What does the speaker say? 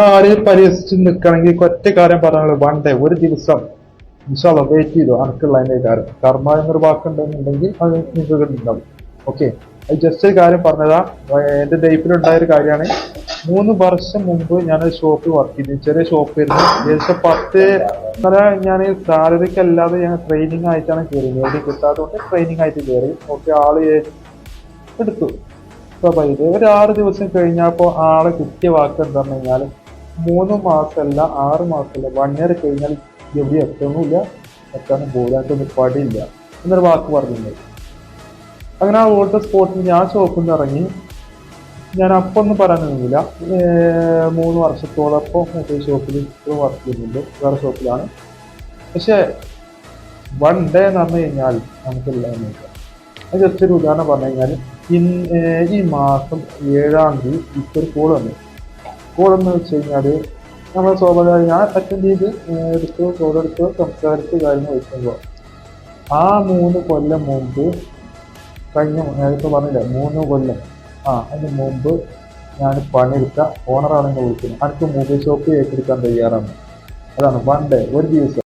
ആരെയും പരിഹസിച്ച് നിൽക്കണമെങ്കിൽ ഒറ്റ കാര്യം പറഞ്ഞാൽ വൺ ഡേ ഒരു ദിവസം. വിശാല വെയിറ്റ് ചെയ്തു? അനക്കുള്ള അതിന്റെ കാര്യം. കർമ്മ എന്നൊരു വാക്കുണ്ടെന്നുണ്ടെങ്കിൽ അത് നിങ്ങൾക്ക് ഉണ്ടാവും ഓക്കെ അത് ജസ്റ്റ് ഒരു കാര്യം പറഞ്ഞതാ. എന്റെ ലൈഫിലുണ്ടായ ഒരു കാര്യമാണ്. മൂന്ന് വർഷം മുമ്പ് ഞാനൊരു ഷോപ്പിൽ വർക്ക് ചെയ്തു ചെറിയ ഷോപ്പ് ആയിരുന്നു. ഏകദേശം പത്ത് ഞാൻ സാലറിക്ക് അല്ലാതെ ഞാൻ ട്രെയിനിങ് ആയിട്ടാണ് കയറിയത്. എവിടെ കിട്ടാത്തതുകൊണ്ട് ട്രെയിനിങ് ആയിട്ട് കയറി. ഓക്കെ ആൾ എടുത്തു. സ്വാഭാവികം ഒരു ആറ് ദിവസം കഴിഞ്ഞപ്പോൾ ആളെ കിട്ടിയ വാക്ക് എന്താണെന്ന് കഴിഞ്ഞാൽ മൂന്ന് മാസമല്ല ആറ് മാസമല്ല. വൺ ഇയർ കഴിഞ്ഞാൽ എവിടെ എത്തണമില്ല. എത്താനും പോകാത്തൊന്നും പടിയില്ല. എന്നൊരു വാക്ക് പറഞ്ഞിട്ടുണ്ട്. അങ്ങനെ ആ ഓട്ടോ സ്പോട്ടിൽ ഞാൻ ഷോപ്പിൽ നിന്ന് ഇറങ്ങി. ഞാൻ അപ്പം ഒന്നും പറയാനൊന്നുമില്ല. മൂന്ന് വർഷത്തോളം ഇപ്പോൾ മറ്റേ ഷോപ്പിൽ ഇപ്പോൾ വർക്ക് ചെയ്യുന്നുണ്ട്. വേറെ ഷോപ്പിലാണ് പക്ഷേ വൺ ഡേ എന്ന് പറഞ്ഞു കഴിഞ്ഞാൽ നമുക്കെല്ലാം നോക്കാം അത് ജസ്റ്റ് ഒരു ഉദാഹരണം പറഞ്ഞു കഴിഞ്ഞാൽ ഈ മാസം ഏഴാം തീയതി ഇപ്പോൾ ഒരു കോൾ വന്നു. കോൾ എന്ന് വെച്ച് കഴിഞ്ഞാൽ നമ്മൾ സ്വാഭാവിക ഞാൻ അറ്റൻഡ് ചെയ്ത് എടുത്തു കോൾ സംസാരിച്ച് കാര്യങ്ങൾ വെക്കുമ്പോൾ ആ മൂന്ന് കൊല്ലം മുമ്പ് കഴിഞ്ഞ നേരത്തെ പറഞ്ഞില്ല മൂന്ന് കൊല്ലം. ആ അതിന് മുമ്പ് ഞാൻ പണിയെടുത്ത ഓണറാണ് എന്നെ വിളിക്കുന്നത് അടുത്ത് മൊബൈൽ ഷോപ്പ് ഏറ്റെടുക്കാൻ തയ്യാറാണ്. അതാണ് വൺ ഡേ ഒരു ദിവസം.